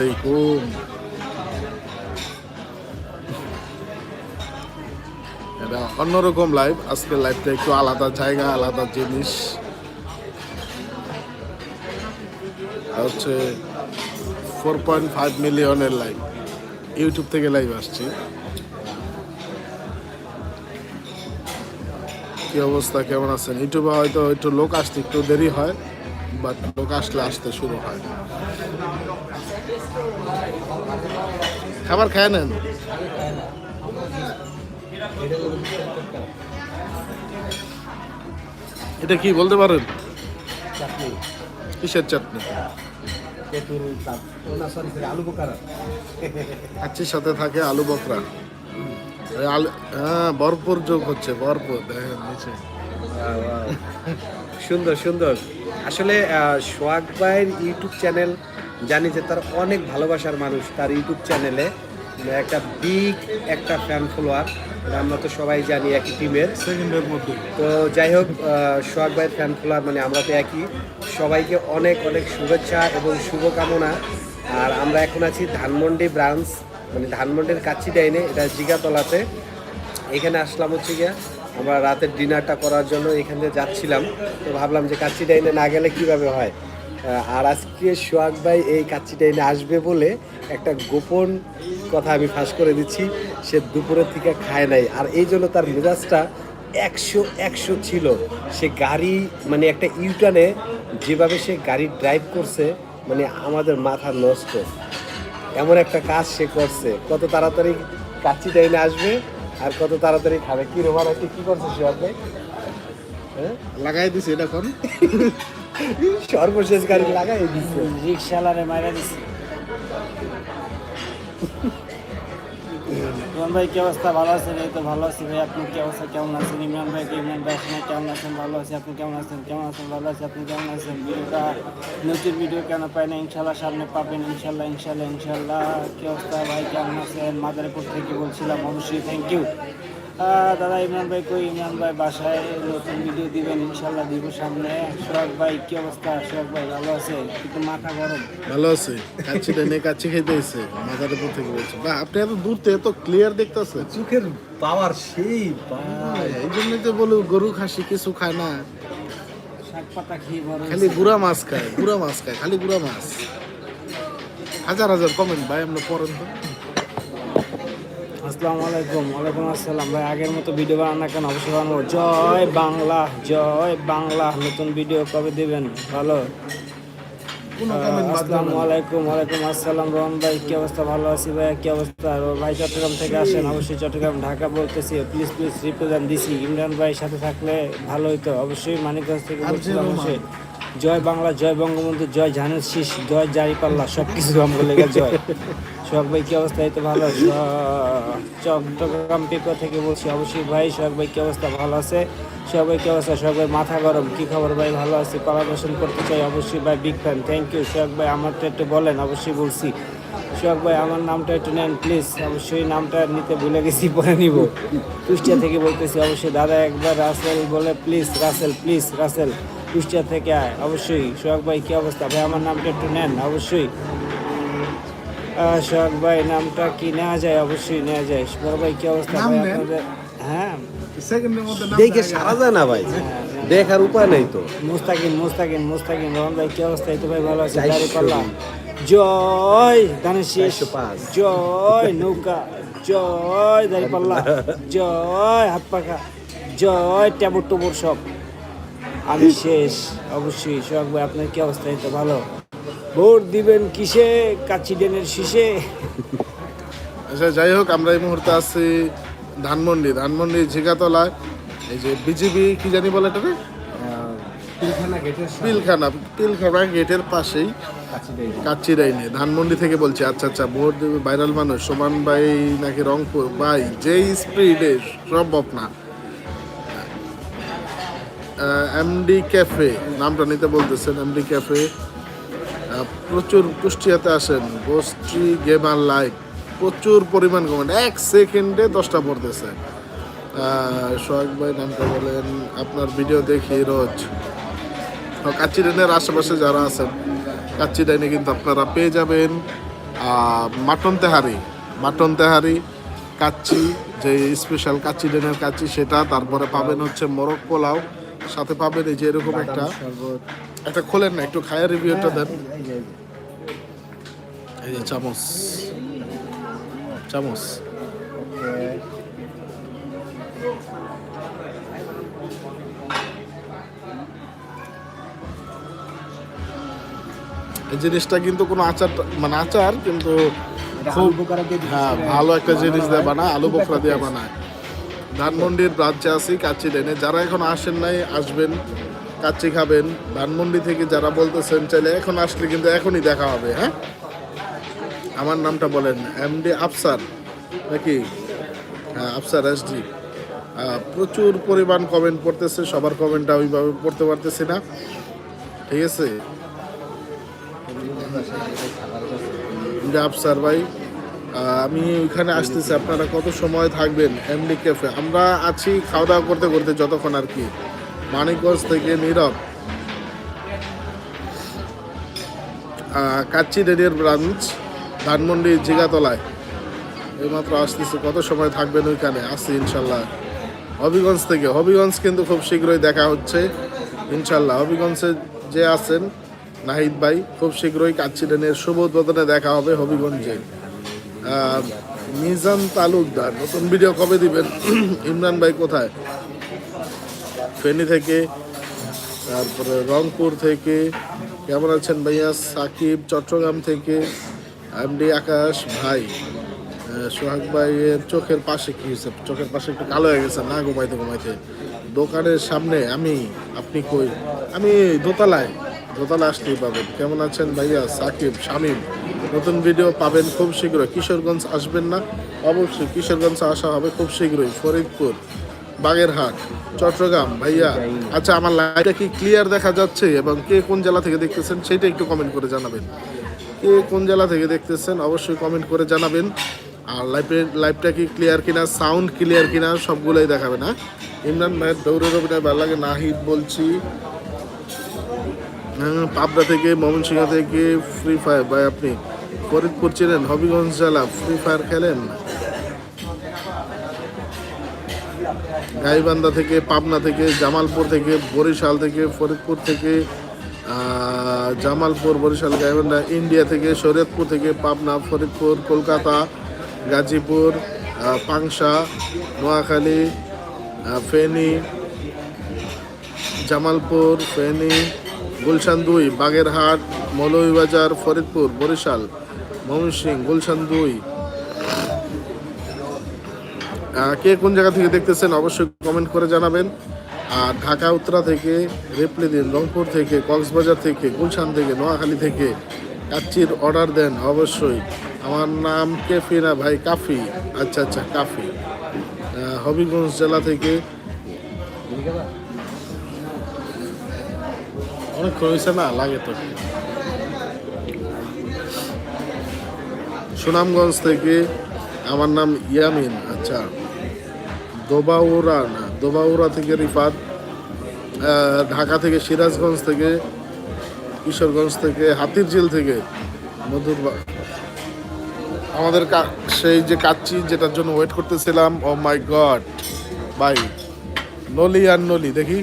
আলাইকুম এটা অন্যরকম লাইভ আজকের লাইভটা একটু আলাদা জায়গা, আলাদা জিনিস। হচ্ছে ফোর পয়েন্ট ফাইভ মিলিয়নের লাইভ ইউটিউব থেকে লাইভ আসছি। কি অবস্থা, কেমন আছেন? ইউটিউবে হয়তো একটু লোক আসতে একটু দেরি হয় বাট লোক আসলে আসতে শুরু হয়। খাবার খায় নেন এটা কি বলতে পারেন? কিসের চাটনি? কাচ্চির সাথে থাকে আলু বকরা। আলু হ্যাঁ ভরপুর যোগ হচ্ছে ভরপুর দেখেন নিচে। সুন্দর সুন্দর। আসলে সোহাগ ভাইয়ের ইউটিউব চ্যানেল জানি যে তার অনেক ভালোবাসার মানুষ তার ইউটিউব চ্যানেলে। একটা বিগ একটা ফ্যান ফলোয়ার আমরা তো সবাই জানি একই টিমের সেকেন্ডের মধ্যে। তো যাই হোক সোহাগ ভাইয়ের ফ্যান ফলোয়ার মানে আমরা তো একই। সবাইকে অনেক অনেক শুভেচ্ছা এবং শুভকামনা। আর আমরা এখন আছি ধানমন্ডি ব্রাঞ্চ মানে ধানমন্ডির কাচ্চি ডাইনে এটা জিগাতলাতে। এখানে আসলাম হচ্ছে গিয়া আমরা রাতের ডিনারটা করার জন্য এখান থেকে যাচ্ছিলাম। তো ভাবলাম যে কাচ্চি ডাইনে না গেলে কীভাবে হয়? আর আজকে সোহাগ ভাই এই কাচ্চি এনে আসবে বলে একটা গোপন কথা আমি ফাঁস করে দিচ্ছি। সে দুপুরের থেকে খায় নাই। আর এই জন্য তার মেজাজটা একশো একশো ছিল। সে গাড়ি মানে একটা ইউটার্নে যেভাবে সে গাড়ি ড্রাইভ করছে মানে আমাদের মাথা নষ্ট। এমন একটা কাজ সে করছে। কত তাড়াতাড়ি কাচ্চি ডাইনে আসবে আর কত তাড়াতাড়ি খাবে। কি রোমান আছে কি করছে সে ভাই? হ্যাঁ? লাগাই দিছি এটা কোন সর্বশেষ গাড়ি লাগাই দিচ্ছে রিক্সাওয়ালারে মাইরা দিছি। ইমরান ভাই, কি অবস্থা? ভালো আছেন? এই তো ভালো আছি ভাই। আপনি কি অবস্থা? কেমন আছেন? ইমরান ভাই ইমরান ভাই? আপনি কেমন আছেন? ভালো আছি। আপনি কেমন আছেন? কেমন আছেন? ভালো আছি। আপনি কেমন আছেন? ভিডিওটা নতুন ভিডিও কেন পাই না ইনশাল্লাহ সামনে পাবেন। ইনশাল্লাহ ইনশাল্লাহ ইনশাল্লাহ কি অবস্থা ভাই? কেমন আছেন? মাদারীপুর থেকে বলছিলাম, অবশ্যই থ্যাংক ইউ দাদা ইমরান ভাই কই? ইমরান ভাই বাসায় নতুন ভিডিও দিবেন ইনশাল্লাহ দিব সামনে। সোহাগ ভাই কি অবস্থা? সোহাগ ভাই ভালো আছে? কিন্তু মাথা গরম। ভালো আছে। কাচ্চি টেনে কাচ্চি খেতে এসে মাথার উপর থেকে বলছে। বা আপনি এত দূর থেকে এত ক্লিয়ার দেখতেছেন। চোখের পাওয়ার সেই এই জন্যই তো বলি গরু খাসি কিছু খায় না। শাক পাতা খেয়ে বড় খালি গুড়া মাছ খায় গুড়া মাছ খায় খালি গুড়া মাছ। হাজার হাজার কমেন্ট ভাই আমরা পড়েন তো। আসসালামু আলাইকুম। ওয়ালাইকুম আসসালাম। ভাই আগের মতো ভিডিও বানান না কেন? অবশ্যই বানাবো। জয় বাংলা জয় বাংলা। নতুন ভিডিও কবে দিবেন? ভালো? আসসালামু আলাইকুম ওয়ালাইকুম আসসালাম। রহমান ভাই কি অবস্থা? ভালো আছি ভাই কি অবস্থা? আর ভাই চট্টগ্রাম থেকে আসেন। অবশ্যই চট্টগ্রাম ঢাকা বলতেছি। প্লিজ প্লিজ রিপ্রেজেন্ট দিছি ইমরান ভাইয়ের সাথে থাকলে ভালো হইতো। অবশ্যই মানিকগঞ্জ থেকে বলছিলাম অবশ্যই। জয় বাংলা জয় বঙ্গবন্ধু জয় ঝানের শীষ জয় জারিপাল্লা সব কিছু লেগে জয়। সোহাগ ভাই, কি অবস্থা? এই তো ভালো চট্টগ্রাম পেপার থেকে বলছি, অবশ্যই ভাই সোহাগ ভাই, কি অবস্থা? ভালো আছে? সোহাগ ভাই, কি অবস্থা? সোহাগ ভাই, মাথা গরম? কি খবর ভাই? ভালো আছে? কলাবরেশন করতে চাই, অবশ্যই ভাই big fan thank you Sohag ভাই আমারটা একটু বলেন, অবশ্যই বলছি। সোহাগ ভাই, আমার নামটা একটু নেন প্লিজ অবশ্যই নামটা নিতে ভুলে গেছি, পরে নিব। কুষ্টিয়া থেকে বলতেছি, অবশ্যই দাদা একবার রাসেল বলে প্লিজ রাসেল প্লিজ রাসেল। কুষ্টিয়া থেকে আয়, অবশ্যই। সোহাগ ভাই, কি অবস্থা? ভাই, আমার নামটা একটু নেন, অবশ্যই। আহ, ভাই নামটা কি নেওয়া যায়? অবশ্যই নেওয়া যায়। বড় ভাই কি অবস্থা ভাই আপনাদের? হ্যাঁ। দেখে সারা যায় না ভাই। দেখার উপায় নেই তো। মুস্তাকিম মুস্তাকিম মুস্তাকিম। রহমান ভাই কি অবস্থা? এই তো ভাই ভালো আছে। দাঁড়ি পাল্লা। জয় পাঁচ। জয় নৌকা। জয় দাঁড়ি পাল্লা। জয় হাত পাখা। জয় ট্যাবুর টুবুর সব। আমি শেষ। অবশ্যই। সোহাগ ভাই আপনার কি অবস্থা? এই তো ভালো। ভোট দিবেন কিসে? কাচ্চি ডেনের শীষে। আচ্ছা যাই হোক আমরা এই মুহূর্তে আছি ধানমন্ডি ধানমন্ডি ঝিগাতলায় এই যে বিজিবি কি জানি বলে এটা পিলখানা গেটের পিলখানা গেটের পাশেই কাচ্চি ডাইনে। ধানমন্ডি থেকে বলছি আচ্ছা আচ্ছা ভোট দেবে ভাইরাল মানুষ সোমান ভাই নাকি রংপুর? ভাই যেই স্পিডে সম্ভব না। এমডি ক্যাফে নামটা নিতে বলতেছেন এমডি ক্যাফে প্রচুর কুষ্টিয়াতে আসেন। গোষ্ঠী গেমার লাইক প্রচুর পরিমাণ কমেন্ট এক সেকেন্ডে দশটা পড়তেছে সোহাগ ভাই নামটা বলেন আপনার ভিডিও দেখি রোজ। কাচ্চি ডাইনের আশেপাশে যারা আছেন কাচ্চি ডাইনে কিন্তু আপনারা পেয়ে যাবেন। মাটন তেহারি মাটন তেহারি কাচ্চি যে স্পেশাল কাচ্চি ডেনের কাচ্চি সেটা তারপরে পাবেন হচ্ছে মোরগ পোলাও। সাথে পাবেন এই যে এরকম একটা একটা খোলেন না একটু খায়া রিভিউটা দেন। এই যে, চামচ। চামচ। এই জিনিসটা কিন্তু কোনো আচার মানে আচার কিন্তু খুব হ্যাঁ ভালো একটা জিনিস দিয়ে বানায় আলু বোখরা দিয়ে বানায়। ধানমন্ডির ব্রাঞ্চে আছি কাচ্চি লেনে। যারা এখন আসেন নাই আসবেন। কাচ্চি খাবেন, ধানমন্ডি থেকে যারা বলতেছেন চাইলে এখন আসলে কিন্তু এখনই দেখা হবে হ্যাঁ? আমার নামটা বলেন এমডি আফসার, নাকি? হ্যাঁ আফসার এসডি প্রচুর পরিমাণ কমেন্ট পড়তেছে, সবার কমেন্টটা ওইভাবে পড়তে পারতেছি না। ঠিক আছে? আফসার ভাই আমি ওইখানে আসতেছি, আপনারা কত সময় থাকবেন এমডি ক্যাফে আমরা আছি খাওয়া দাওয়া করতে করতে যতক্ষণ আর কি। মানিকগঞ্জ থেকে নীরব। কাচ্চি ডেরিয়ার ব্রাঞ্চ, ধানমন্ডি জিগাতলায় এইমাত্র আসতেছি, কত সময় থাকবেন ওইখানে? আসছি, ইনশাল্লাহ। হবিগঞ্জ থেকে। হবিগঞ্জ কিন্তু খুব শীঘ্রই দেখা হচ্ছে, ইনশাল্লাহ। হবিগঞ্জে যে আছেন, নাহিদ ভাই, খুব শীঘ্রই কাচ্চিডেনের শুভ উদ্বোধনে দেখা হবে হবিগঞ্জে। মিজান তালুকদার, নতুন ভিডিও কবে দিবেন? ইমরান ভাই কোথায়? ফেনী থেকে, তারপরে রংপুর থেকে, কেমন আছেন ভাইয়া? সাকিব, চট্টগ্রাম থেকে এমডি আকাশ, ভাই সোহাগ ভাইয়ের চোখের পাশে কি হয়েছে? চোখের পাশে একটু কালো হয়ে গেছে, না ঘুমাইতে ঘুমাইতে। দোকানের সামনে আমি, আপনি কই? আমি দোতলায়, দোতলা আসতেই পাবেন। কেমন আছেন ভাইয়া? সাকিব, শামিম, নতুন ভিডিও পাবেন খুব শীঘ্রই। কিশোরগঞ্জ আসবেন না? অবশ্যই কিশোরগঞ্জ আসা হবে খুব শীঘ্রই। ফরিদপুর বাগেরহাট চট্টগ্রাম ভাইয়া। আচ্ছা আমার লাইভটা কি ক্লিয়ার দেখা যাচ্ছে? এবং কে কোন জেলা থেকে দেখতেছেন সেটা একটু কমেন্ট করে জানাবেন। কে কোন জেলা থেকে দেখতেছেন অবশ্যই কমেন্ট করে জানাবেন। আর লাইভের লাইভটা কি ক্লিয়ার কিনা সাউন্ড ক্লিয়ার কিনা সবগুলোই দেখাবে না ইমরান ভাইয়ের দৌড়ের অভিনয় ভালো লাগে নাহিদ বলছি। হ্যাঁ, পাবনা থেকে ময়মনসিংহ থেকে ফ্রি ফায়ার ভাই আপনি। ফরিদপুর ছিলেন হবিগঞ্জ জেলা ফ্রি ফায়ার খেলেন। গাইবান্ধা থেকে, পাবনা থেকে, জামালপুর থেকে, বরিশাল থেকে, ফরিদপুর থেকে জামালপুর, বরিশাল, গাইবান্ধা, ইন্ডিয়া থেকে, শরীয়তপুর থেকে, পাবনা, ফরিদপুর, কলকাতা, গাজীপুর পাংশা, নোয়াখালী ফেনী, জামালপুর, ফেনী, গুলশান দুই, বাগেরহাট, মৌলভীবাজার, ফরিদপুর, বরিশাল, ময়মনসিংহ, গুলশান দুই। কে কোন জায়গা থেকে দেখতেছেন অবশ্যই কমেন্ট করে জানাবেন। আর ঢাকা, উত্তরা থেকে রেপলিদিন রংপুর থেকে, কক্সবাজার থেকে, গুলশান থেকে, নোয়াখালী থেকে কাচ্চির অর্ডার দেন অবশ্যই। আমার নাম কেফি না ভাই কাফি। আচ্ছা আচ্ছা কাফি। হবিগঞ্জ জেলা থেকে অনেক হয়েছে না? লাগে তো। সুনামগঞ্জ থেকে আমার নাম ইয়ামিন। আচ্ছা। দোবাউরা না, দোবাউরা থেকে রিফাত ঢাকা থেকে সিরাজগঞ্জ থেকে, কিশোরগঞ্জ থেকে, হাতিরঝিল থেকে মধুর আমাদের সেই যে কাচ্চি যেটার জন্য ওয়েট করতেছিলাম ও মাই গড বাই নলি আর নলি, দেখি।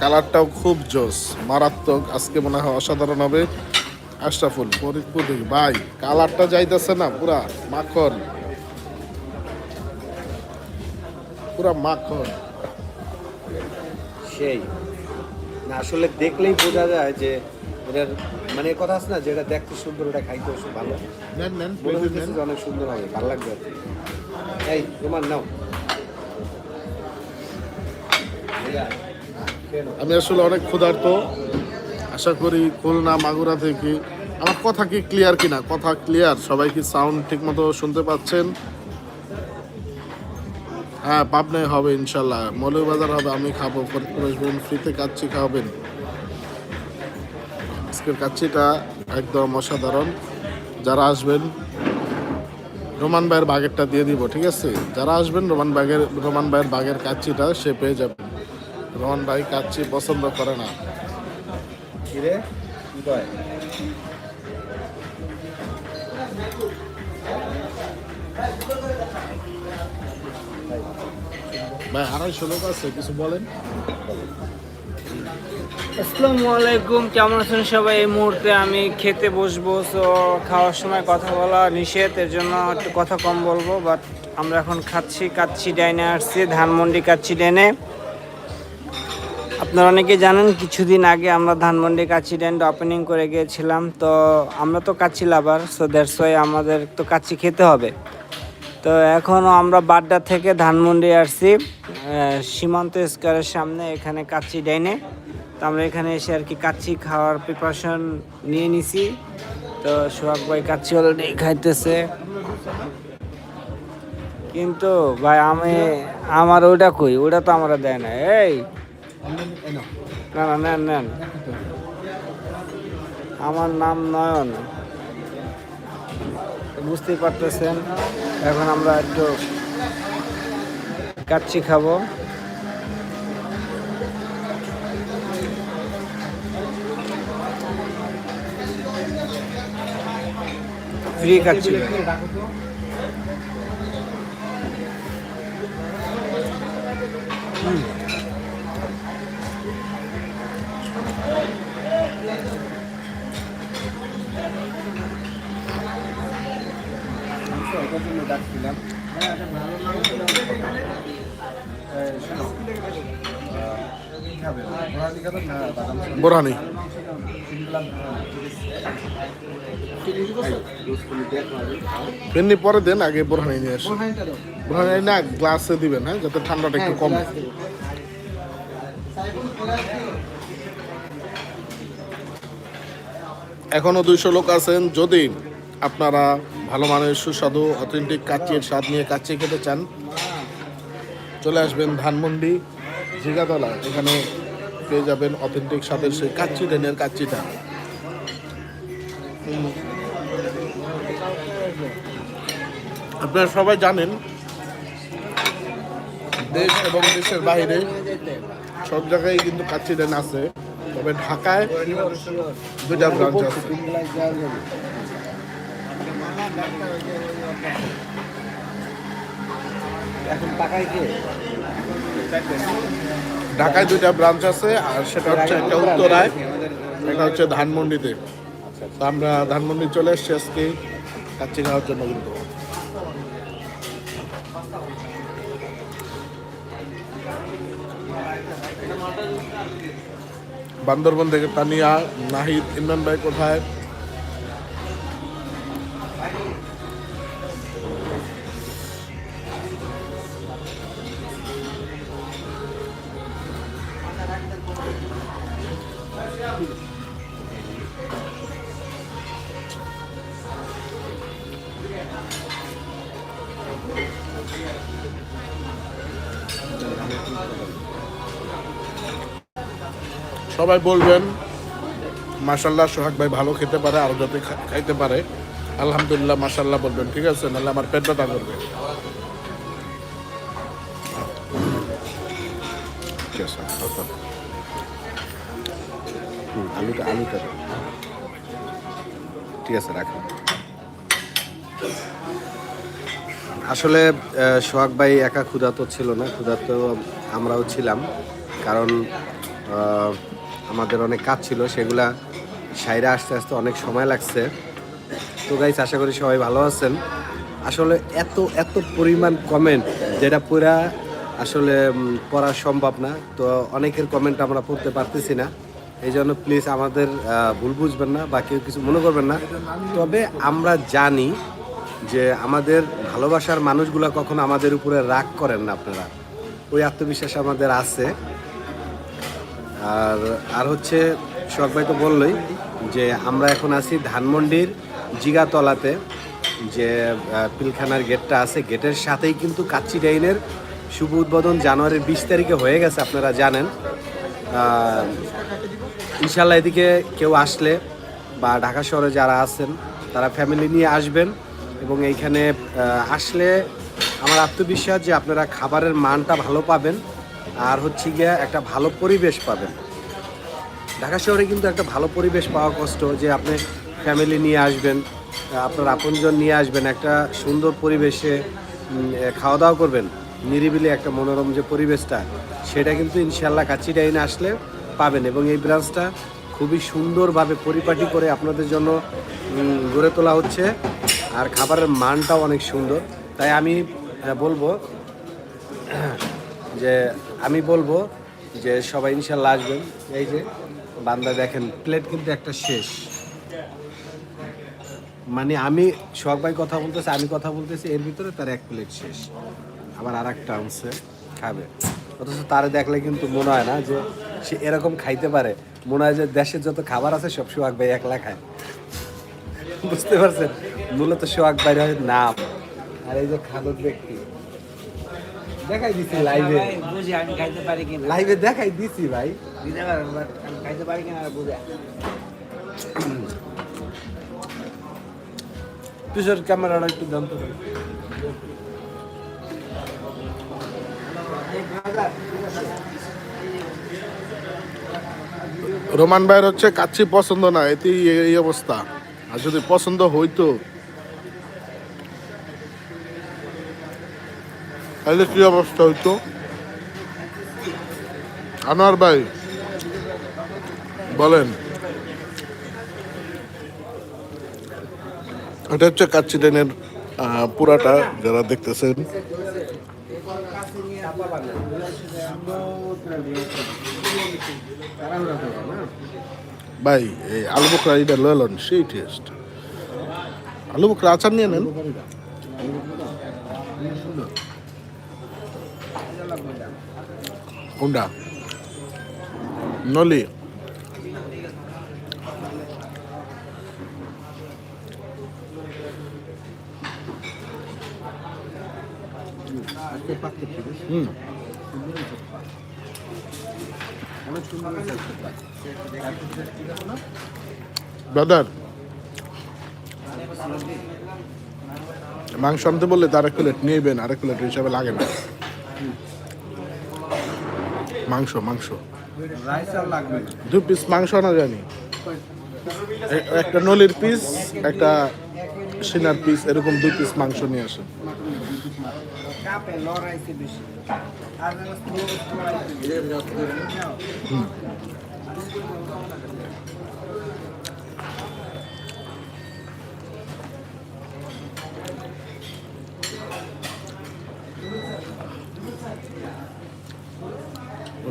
কালারটাও খুব জোস, মারাত্মক, আজকে মনে হয় অসাধারণ হবে। আশরাফুল, ফরিদপুর ভাই, কালারটা যাইতেছে না, পুরা মাখন। পুরা মাখন সেই। না আসলে দেখলেই বোঝা যায় যে এটার মানে কথা আছে না যেটা দেখতে সুন্দর ওটা খাইতে ভালো। নেন নেন অনেক সুন্দর হবে ভালো লাগবে। এই তোমার নাও। আমি আসলে অনেক ক্ষুধার্ত। আশা করি খুলনা মাগুরা থেকে আমার কথা কি ক্লিয়ার কিনা? কথা ক্লিয়ার সবাই কি সাউন্ড ঠিক মতো শুনতে পাচ্ছেন? হ্যাঁ পাবনায় হবে ইনশাল্লাহ। মৌলবাজার হবে, আমি খাব। বলুন আসবেন ফ্রিতে কাচ্ছি খাবেন আজকের কাচ্ছিটা একদম অসাধারণ। যারা আসবেন, রোমান ভাইয়ের বাগেরটা দিয়ে দিব, ঠিক আছে? যারা আসবেন, রোমান বাগের রোমান ভাইয়ের বাগের কাচ্ছিটা সে পেয়ে যাবে রোমান ভাই কাচ্ছি পছন্দ করে না। ভাই আড়াইশো আছে, কিছু বলেন। আসসালামু আলাইকুম, কেমন আছেন সবাই? এই মুহূর্তে আমি খেতে বসবো তো খাওয়ার সময় কথা বলা নিষেধ, এর জন্য একটু কথা কম বলব বাট আমরা এখন খাচ্ছি, কাচ্ছি ডাইনে আসছি, ধানমন্ডি কাচ্ছি ডাইনে। আপনারা অনেকে জানেন, কিছুদিন আগে আমরা ধানমন্ডি কাচ্ছি ড্যান্ড ওপেনিং করে গিয়েছিলাম, তো আমরা তো কাচ্চি লাভার সো ওয়াই আমাদের তো কাচ্ছি খেতে হবে। তো এখনও আমরা বাড্ডা থেকে ধানমন্ডি আসছি সীমান্ত স্কোয়ারের সামনে, এখানে কাচ্চি ডাইনে। তো আমরা এখানে এসে আর কি কাচ্চি খাওয়ার প্রিপারেশন নিয়ে নিছি। তো সোহাগ ভাই কাচ্চি অলরেডি খাইতেছে। কিন্তু ভাই, আমি, আমার ওটা কই? ওটা তো আমরা দেয় না। এই! না না, নেন নেন। আমার নাম নয়ন। বুঝতেই পারতেছেন। এখন আমরা একটু কাচ্চি খাব। ফ্রি কাচ্চি। বোরহানি। ফেননি পরে দেন, আগে বোরহানি নিয়ে আসেন বোরহানি না গ্লাসে দিবেন হ্যাঁ যাতে ঠান্ডাটা একটু কম। এখনও দুইশো লোক আছেন, যদি আপনারা ভালো মানের সুস্বাদু অথেন্টিক কাচ্চির স্বাদ নিয়ে কাচ্চি খেতে চান, চলে আসবেন ধানমন্ডি ঝিগাতলা এখানে পেয়ে যাবেন অথেন্টিক স্বাদের সেই কাচ্চি ডেনের কাচ্চিটা। আপনারা সবাই জানেন, দেশ এবং দেশের বাইরে সব জায়গায় কিন্তু কাচ্চি ডেন আছে। তবে ঢাকায় দুটা ব্রাঞ্চ আছে। এখন টাকায় কে? ঢাকায় দুইটা ব্রাঞ্চ আছে, আর সেটা হচ্ছে একটা উত্তরায়, একটা হচ্ছে ধানমন্ডিতে। তো আমরা ধানমন্ডি চলে এসছি আজকে কাচ্চি খাওয়ার জন্য কিন্তু। বান্দরবন থেকে তানিয়া, নাহিদ, ইমরান ভাই কোথায়? সবাই বলবেন মাসাল্লাহ সোহাগ ভাই ভালো খেতে পারে আরও যাতে খাইতে পারে। আলহামদুলিল্লাহ মাসাল্লাহ বলবেন, ঠিক আছে? নাহলে আমার পেট ব্যথা করবে। আচ্ছা। আলুটা আলুটা। ঠিক আছে, রাখুন। আসলে সোহাগ ভাই একা ক্ষুধার্ত ছিল না, ক্ষুধার্ত আমরাও ছিলাম। কারণ আমাদের অনেক কাজ ছিল, সেগুলা সাইরা আসতে আসতে অনেক সময় লাগছে। তো গাইস আশা করি সবাই ভালো আছেন। আসলে এত এত পরিমাণ কমেন্ট যেটা পুরা আসলে পড়া সম্ভব না। তো অনেকের কমেন্ট আমরা পড়তে পারতেছি না। এই জন্য প্লিজ আমাদের ভুল বুঝবেন না বা কেউ কিছু মনে করবেন না। তবে আমরা জানি যে আমাদের ভালোবাসার মানুষগুলো কখনো আমাদের উপরে রাগ করেন না আপনারা। ওই আত্মবিশ্বাস আমাদের আছে। আর আর হচ্ছে শখ ভাই তো বললই যে আমরা এখন আছি ধানমন্ডির জিগাতলাতে, যে পিলখানার গেটটা আছে। গেটের সাথেই কিন্তু কাচ্চি ডাইনের শুভ উদ্বোধন জানুয়ারির বিশ তারিখে হয়ে গেছে, আপনারা জানেন। ইনশাল্লাহ এদিকে কেউ আসলে বা ঢাকা শহরে যারা আছেন, তারা ফ্যামিলি নিয়ে আসবেন এবং এইখানে আসলে আমার আত্মবিশ্বাস যে আপনারা খাবারের মানটা ভালো পাবেন। আর হচ্ছে গিয়ে একটা ভালো পরিবেশ পাবেন। ঢাকা শহরে কিন্তু একটা ভালো পরিবেশ পাওয়া কষ্ট, যে আপনি ফ্যামিলি নিয়ে আসবেন, আপনার আপনজন নিয়ে আসবেন, একটা সুন্দর পরিবেশে খাওয়া দাওয়া করবেন। নিরিবিলি একটা মনোরম যে পরিবেশটা, সেটা কিন্তু ইনশাল্লাহ কাচ্চি ডাইনে আসলে পাবেন এবং এই ব্রাঞ্চটা খুবই সুন্দরভাবে পরিপাটি করে আপনাদের জন্য গড়ে তোলা হচ্ছে। আর খাবারের মানটাও অনেক সুন্দর। তাই আমি বলব যে আমি বলব যে সবাই ইনশাল্লাহ আসবেন। এই যে বান্দা দেখেন প্লেট কিন্তু একটা শেষ। মানে আমি ভাই কথা বলতেছি, আমি কথা বলতেছি, এর ভিতরে তার এক প্লেট শেষ। আবার আর একটা আনছে, খাবে। অথচ তারে দেখলে কিন্তু মনে হয় না যে সে এরকম খাইতে পারে। মনে হয় যে দেশের যত খাবার আছে, সব সোহাগ ভাই একলা খায়। বুঝতে পারছেন? মূলত সোহাগ ভাই হয় নাম। আর এই যে খাদক ব্যক্তি। দেখাই দিছি লাইভে বুঝি আমি খাইতে পারি কিনা। লাইভে দেখাই দিছি ভাই। দিতে পারেন বাট আমি খাইতে পারি কিনা আর বুঝে। পিছর ক্যামেরাটা একটু জানতে পারি রোমান ভাইয়ের হচ্ছে কাচ্চি পছন্দ না এতেই এই- এই অবস্থা। আর যদি পছন্দ হইতো তাহলে কি অবস্থা হইতো আনোয়ার ভাই, বলেন। এটা হচ্ছে কাচ্চি ট্রেনের পুরাটা, যারা দেখতেছেন। ভাই, এই আলু বকরা এটা লয়লন সেই টেস্ট আলু বকরা আচার নিয়ে নেন। কোনটা? নলি। হুম। ব্রাদার, মাংস আনতে বললে তার এক প্লেট নিয়েবেন আরেক প্লেট হিসাবে লাগে না। মাংস মাংস। দু পিস মাংস না জানি একটা নলির পিস একটা সিনার পিস এরকম দু পিস মাংস নিয়ে আসেন। কাপে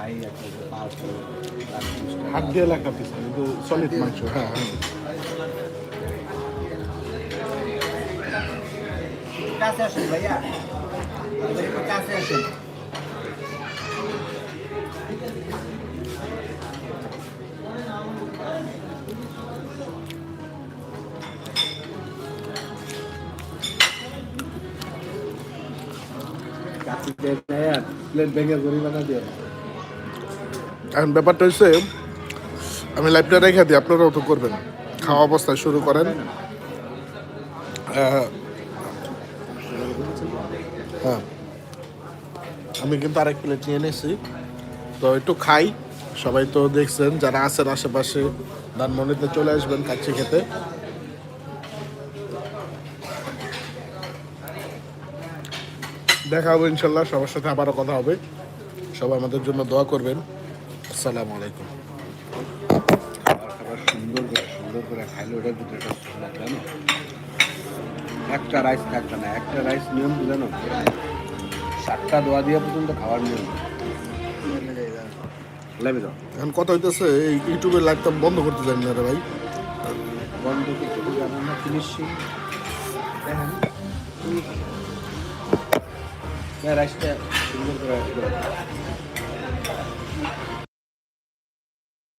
খাই হাত দিয়ে লেখা পিস কিন্তু সলিড মাংস। হ্যাঁ কাছে আসুন ভাইয়া। কাছে আসুন। প্লেট ভেঙে গরিব বানা দিয়ে। এখন ব্যাপারটা হচ্ছে আমি লাইভটা রেখে দিই, আপনারাও তো করবেন। খাওয়া অবস্থায় শুরু করেন। হ্যাঁ। আমি কিন্তু আরেক প্লেট নিয়ে নিয়েছি তো একটু খাই। সবাই তো দেখছেন, যারা আছেন আশেপাশে, ধানমন্ডিতে চলে আসবেন কাচ্চি খেতে। দেখা হবে ইনশাল্লাহ, সবার সাথে আবারও কথা হবে। সবাই আমাদের জন্য দোয়া করবেন। আসসালামু আলাইকুম। খাবার সুন্দর করে সুন্দর করে খাইলে ওটার ভিতরে একটা সুন্দর জানো? একটা রাইস থাকবে না একটা রাইস নিয়ম কি জানো? সাতটা দোয়া দিয়ে পর্যন্ত খাওয়ার নিয়ম। লেবে দাও এখন কথা হইতেছে এই ইউটিউবের লাইভটা বন্ধ করতে জানি না রে ভাই। বন্ধ করতে জানেন না ফিনিশিং রাইসটা সুন্দর করে